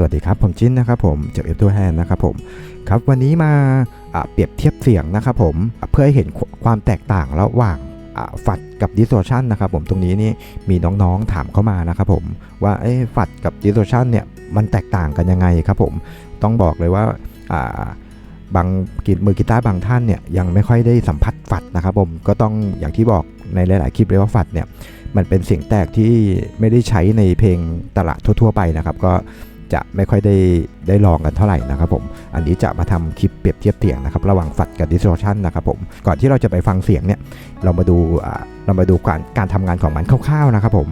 สวัสดีครับ ผมจิ้นนะครับผมจากเอฟตัวแฮนนะครับผมครับวันนี้มาเปรียบเทียบเสียงนะครับผมเพื่อให้เห็นความแตกต่างระหว่างฝัดกับ distortion นะครับผมตรงนี้นี่มีน้องๆถามเข้ามานะครับผมว่าเอ้ฝัดกับ distortion เนี่ยมันแตกต่างกันยังไงครับผมต้องบอกเลยว่าบางกมือกีตาร์บางท่านเนี่ยยังไม่ค่อยได้สัมผัสฝัดนะครับผมก็ต้องอย่างที่บอกในหลาย ๆ คลิปเลยว่าฝัดเนี่ยมันเป็นเสียงแตกที่ไม่ได้ใช้ในเพลงตลาดทั่ว ๆ ไปนะครับ ก็ จะไม่ค่อยได้ได้ลองกันเท่าไหร่นะครับผม อันนี้จะมาทำคลิปเปรียบเทียบเสียงนะครับระหว่างฝัดกับ distortion นะครับผม ก่อนที่เราจะไปฟังเสียงเนี่ยเรามาดูเรามาดูการการทำงานของมันคร่าวๆนะครับผม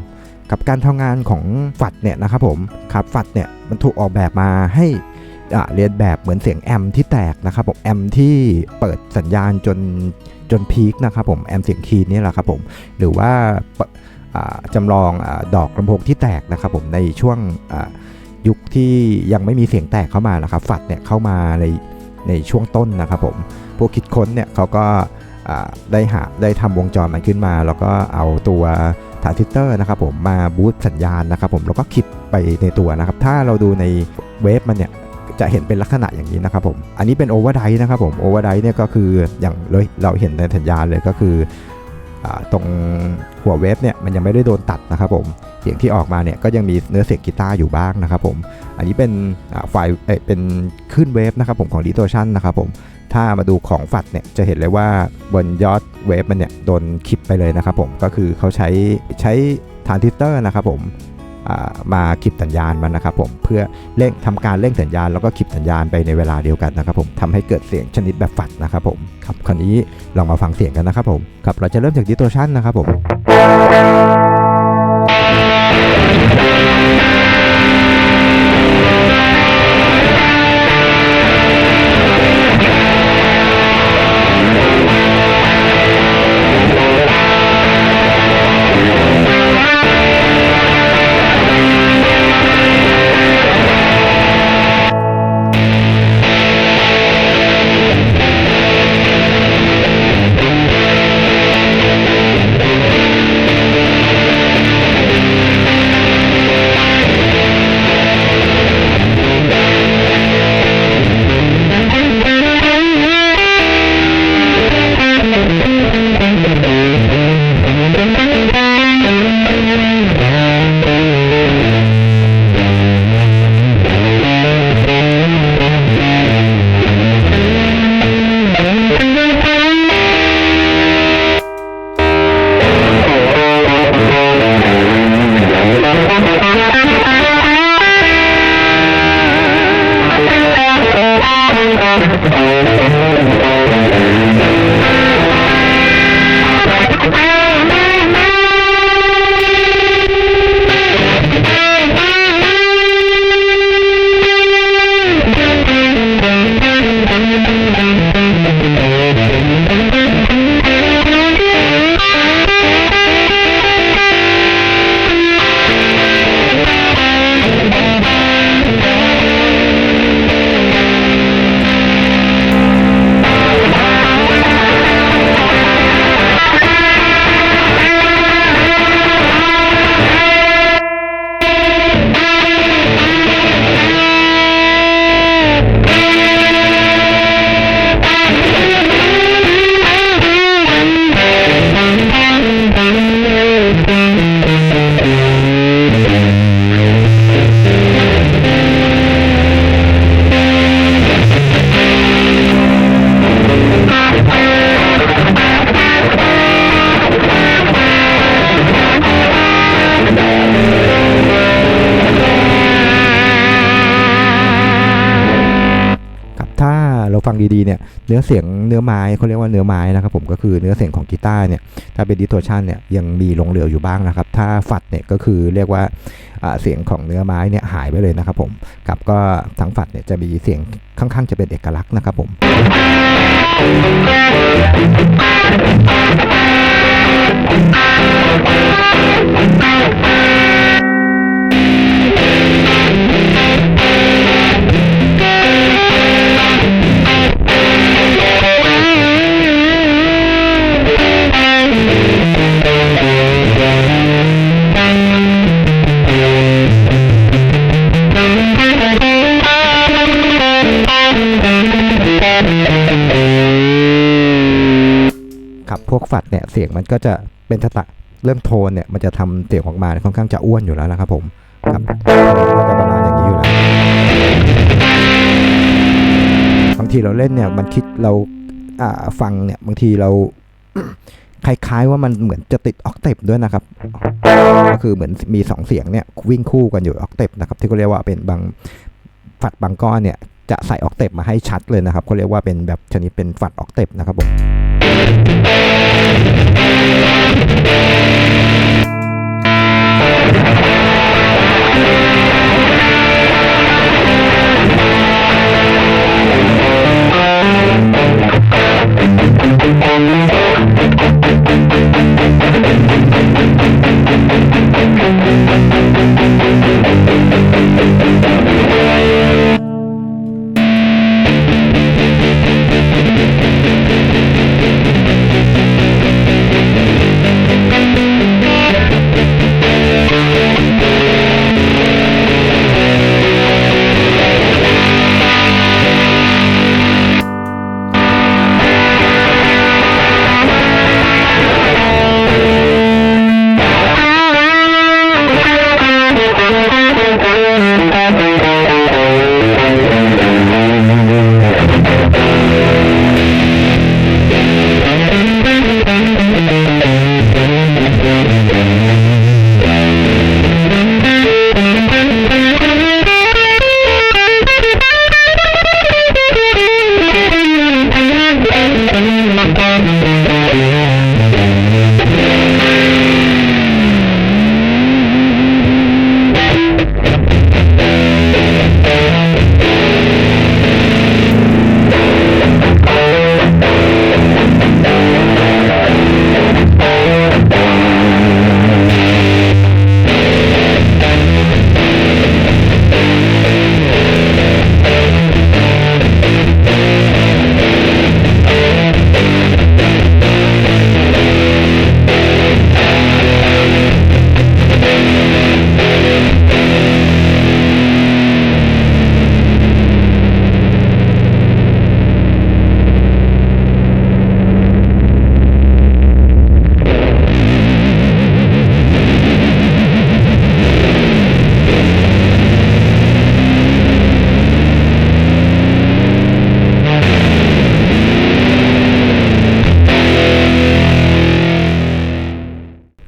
กับการทำงานของฝัดเนี่ยนะครับผมครับฝัดเนี่ยมันถูกออกแบบมาให้เรียนแบบเหมือนเสียงแอมที่แตกนะครับผมแอมที่เปิดสัญญาณจนจนพีคนะครับผมแอมเสียงคีนนี่แหละครับผมหรือว่าจำลองอดอกลำโพงที่แตกนะครับผมในช่วง ยุคที่ยังไม่มีเสียงแตกเข้ามานะครับฝัดเนี่ยเข้ามาในในช่วงต้นนะครับผมพวกคิดค้นเนี่ยเขาก็ได้หาได้ทำวงจรมันขึ้นมา แล้วก็เอาตัวทรานซิสเตอร์นะครับผมมาบูตสัญญาณนะครับผมแล้วก็คิดไปในตัวนะครับ ถ้าเราดูในเวฟมันเนี่ยจะเห็นเป็นลักษณะอย่างนี้นะครับผม อันนี้เป็นโอเวอร์ไดนะครับผมโอเวอร์ไดเนี่ยก็คืออย่างเลยเราเห็นในสัญญาณเลยก็คือตรงหัวเวฟเนี่ยมันยังไม่ได้โดนตัดนะครับผม สียงที่ออกมาเนี่ยก็ยังมีเนื้อเสียงกีตาร์อยู่บ้างนะครับผม อันนี้เป็นไฟล์เป็นขึ้นเวฟนะครับผมของ distortion นะครับผม ถ้ามาดูของฝัดเนี่ยจะเห็นเลยว่าบนยอดเวฟมันเนี่ยโดนคลิปไปเลยนะครับผม ก็คือเขาใช้ใช้ทรานซิสเตอร์นะครับผมมาคลิปสัญญาณมันนะครับผมเพื่อเร่งทำการเร่งสัญญาณแล้วก็คลิปสัญญาณไปในเวลาเดียวกันนะครับผมทำให้เกิดเสียงชนิดแบบฝัดนะครับผมครับคราวนี้ลองมาฟังเสียงกันนะครับผมครับเราจะเริ่มจากดิสโทชันนะครับผม ฟังดีๆเนี่ยเนื้อเสียงเนื้อไม้เขาเรียกว่าเนื้อไม้นะครับผมก็คือเนื้อเสียงของกีตาร์เนี่ยถ้าเป็นดิสโทชันเนี่ยยังมีลงเหลืออยู่บ้างนะครับ ถ้าฝัดเนี่ยก็คือเรียกว่าเสียงของเนื้อไม้เนี่ยหายไปเลยนะครับผมกับก็ทั้งฝัดเนี่ยจะมีเสียงค่อนข้างจะเป็นเอกลักษณ์นะครับผม พวกฟัดเนี่ยเสียงมันก็จะเป็นสไตล์เรื่องโทนเนี่ยมันจะทำเสียงออกมาค่อนข้างจะอ้วนอยู่แล้วนะครับผมครับก็จะประมาณอย่างนี้อยู่แล้วบางทีเราเล่นเนี่ยมันคิดเราฟังเนี่ยบางทีเราคล้ายๆว่ามันเหมือนจะติดออกเทปด้วยนะครับ ก็คือเหมือนมีสองเสียงเนี่ยวิ่งคู่กันอยู่ออกเทปนะครับ ที่เขาเรียกว่าเป็นบางฝัดบางก้อนเนี่ย จะใส่ออกเทปมาให้ชัดเลยนะครับเขาเรียกว่าเป็นแบบชนิดเป็นฝัดออกเทปนะครับผม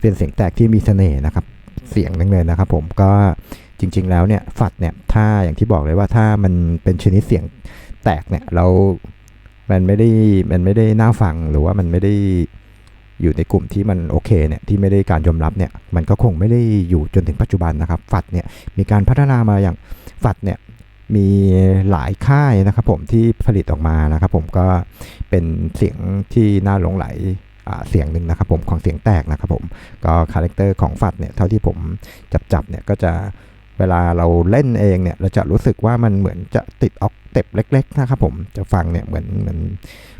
เป็นเสียงแตกที่มีเสน่ห์นะครับ เสียงนึงเลยนะครับ ผมก็จริง ๆ แล้วเนี่ยฝัดเนี่ยถ้าอย่างที่บอกเลยว่าถ้ามันเป็นชนิดเสียงแตกเนี่ยเรา มันไม่ได้มันไม่ได้น่าฟังหรือว่ามันไม่ได้อยู่ในกลุ่มที่มันโอเคเนี่ยที่ไม่ได้การยอมรับเนี่ยมันก็คงไม่ได้อยู่จนถึงปัจจุบันนะครับ ฝัดเนี่ยมีการพัฒนามาอย่างฝัดเนี่ยมีหลายค่ายนะครับผมที่ผลิตออกมานะครับผมก็เป็นเสียงที่น่าหลงไหล เสียงหนึ่งนะครับผมของเสียงแตกนะครับผมก็คาแรคเตอร์ของฝัดเนี่ยเท่าที่ผมจับจับเนี่ยก็จะเวลาเราเล่นเองเนี่ยเราจะรู้สึกว่ามันเหมือนจะติดออกเต็บเล็กๆนะครับผมจะฟังเนี่ยเหมือนเหมือน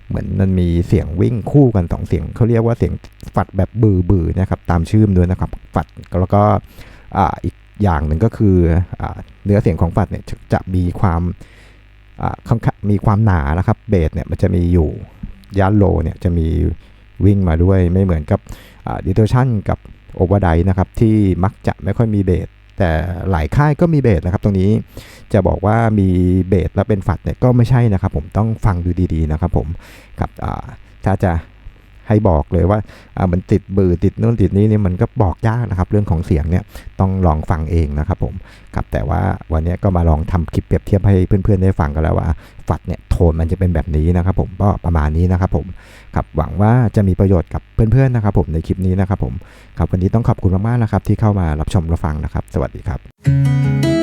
เหมือนมันมีเสียงวิ่งคู่กันสองเสียงเขาเรียกว่าเสียงฝัดแบบบือบือนะครับตามชื่อมด้วยนะครับฝัดแล้วก็อ่าอีกอย่างหนึ่งก็คืออเนื้อเสียงของฝัดเนี่ยจะจะมีความอ่ามีความหนานะครับเบสเนี่ยมันจะมีอยู่ยานโลเนี่ยจะมี วิ่งมาด้วยไม่เหมือนกับดิเทอร์ชันกับโอเวอร์ไดนะครับที่มักจะไม่ค่อยมีเบสแต่หลายค่ายก็มีเบสนะครับตรงนี้จะบอกว่ามีเบสแล้วเป็นฝัดเนี่ยก็ไม่ใช่นะครับผมต้องฟังดูดีๆนะครับผมครับถ้าจะ ให้บอกเลยว่าอ่ามันติดเบือติดนู่นติดนี้นี่มันก็บอกยากนะครับ เรื่องของเสียงเนี่ยต้องลองฟังเองนะครับผมครับแต่ว่าวันนี้ก็มาลองทำคลิปเปรียบเทียบให้เพื่อนๆได้ฟังกันแล้วว่าฝัดเนี่ยโทนมันจะเป็นแบบนี้นะครับ ผมก็ประมาณนี้นะครับผมครับหวังว่าจะมีประโยชน์กับเพื่อนๆนะครับ ผมในคลิปนี้นะครับผมครับวันนี้ต้องขอบคุณมากๆนะครับ ที่เข้ามารับชมรับฟังนะครับ สวัสดีครับ